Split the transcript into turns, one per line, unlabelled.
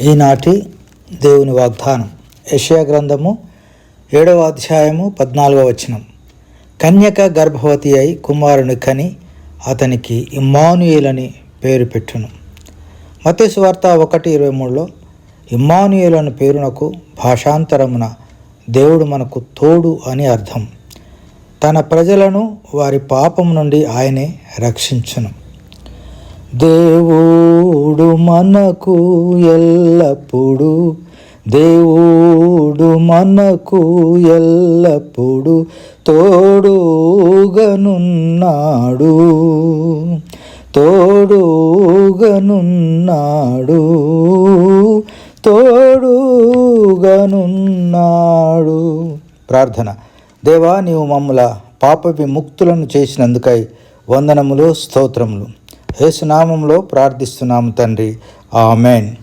ఈనాటి దేవుని వాగ్దానం. యషయా గ్రంథము ఏడవ అధ్యాయము పద్నాలుగవ వచనం. కన్యక గర్భవతి అయి కుమారుని కని అతనికి ఇమ్మానుయేలని పేరు పెట్టును. మతేసు వార్త ఒకటి ఇరవై మూడులో ఇమ్మానుయేలను పేరునకు భాషాంతరమున దేవుడు మనకు తోడు అని అర్థం. తన ప్రజలను వారి పాపం నుండి ఆయనే రక్షించును. దేవుడు మనకు ఎల్లప్పుడూ దేవుడు మనకు ఎల్లప్పుడూ తోడుగనున్నాడు. తోడుగనున్నాడు. తోడుగనున్నాడు. ప్రార్థన. దేవా నీవు మమ్మల పాప విముక్తులను చేసినందుకై వందనములు స్తోత్రములు. యేసునామంలో ప్రార్థిస్తున్నాము తండ్రి. ఆమెన్.